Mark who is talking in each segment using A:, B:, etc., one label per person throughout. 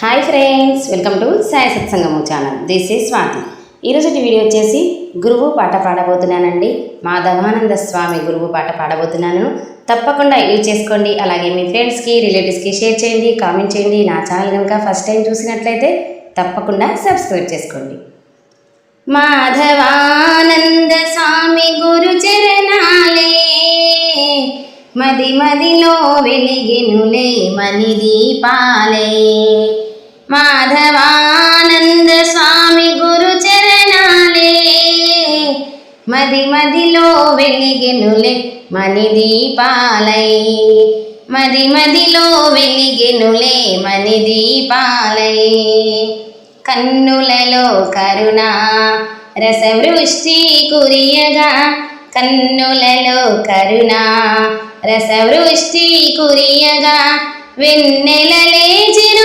A: Hi friends welcome to Sai Satsangamu channel. This is Swathi. ఈరోజు video వచ్చేసి గురువు పాట పాడబోతున్నానండి. మాధవానంద స్వామి గురువు పాట పాడబోతున్నాను. తప్పకుండా యూజ్ చేసుకోండి. అలాగే మీ ఫ్రెండ్స్కి రిలేటివ్స్కి షేర్ చేయండి కామెంట్ చేయండి. నా ఛానల్ కనుక ఫస్ట్ టైం చూసినట్లయితే తప్పకుండా సబ్స్క్రైబ్ చేసుకోండి. మాధవానంద స్వామి గురు చరణాలే మది మదిలో వెలిగినులే మని దీపాలే మాధవానంద స్వామి గురు చరణాలే మది మదిలో వెలిగెనులే మణి దీపాలై మది మదిలో వెలిగెనులే మణి దీపాలై కన్నులలో కరుణ రసవృష్టి కురియగా. కన్నులలో కరుణ రసవృష్టి కురియగా.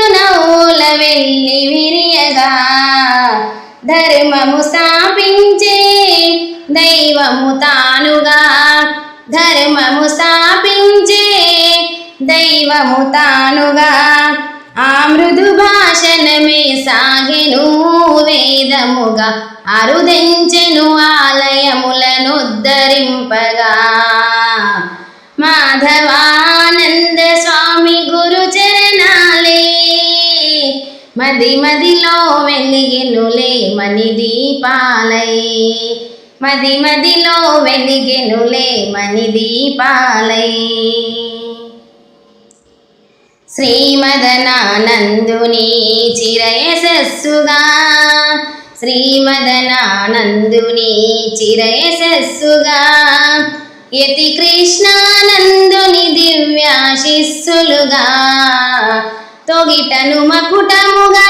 A: వెన్నెలలే చిరునవ్వుల వెళ్ళి విరియగా ధర్మము స్థాపించే దైవము తానుగా. ధర్మము స్థాపించే దైవము తానుగా. ఆ మృదు భాషణమే సాగెను వేదముగా. అరుదెంచెను ఆలయములను ఉద్ధరింపగా. మది మదిలో వెలిగెనులే మణి దీపాలై. మది మదిలో వెలిగెనులే మణి దీపాలై. శ్రీమదనానందుని చిరయశస్సుగా శ్రీమదనానందుని చిరయశస్సుగా యతి కృష్ణానందుని దివ్యాశిస్సులుగా తొగిటను మకుటముగా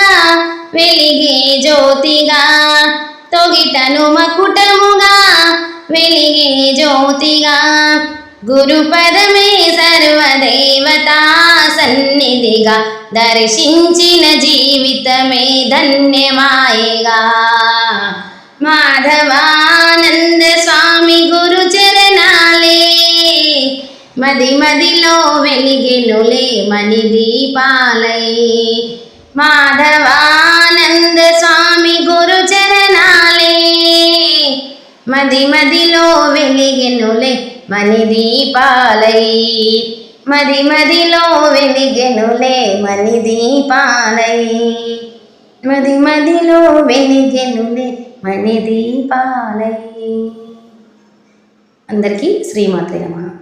A: వెలిగే జ్యోతిగా. తొగిటను మకుటముగా వెలిగే జ్యోతిగా. గురుపదమే సర్వదేవతా సన్నిధిగా దర్శించిన జీవితమే ధన్యమాయగా. మాధవానంద స్వామి గు మది మదిలో వెలిగెనులే మని దీపాలై మాధవానంద స్వామి గురు చరణాలే. మది మదిలో వెలిగెనులే మని దీపాలై మది మదిలో వెలిగెనులే మని దీపాలై మది మదిలో వెలిగెనులే మని దీపాలై అందరికీ శ్రీమాత్రే నమః.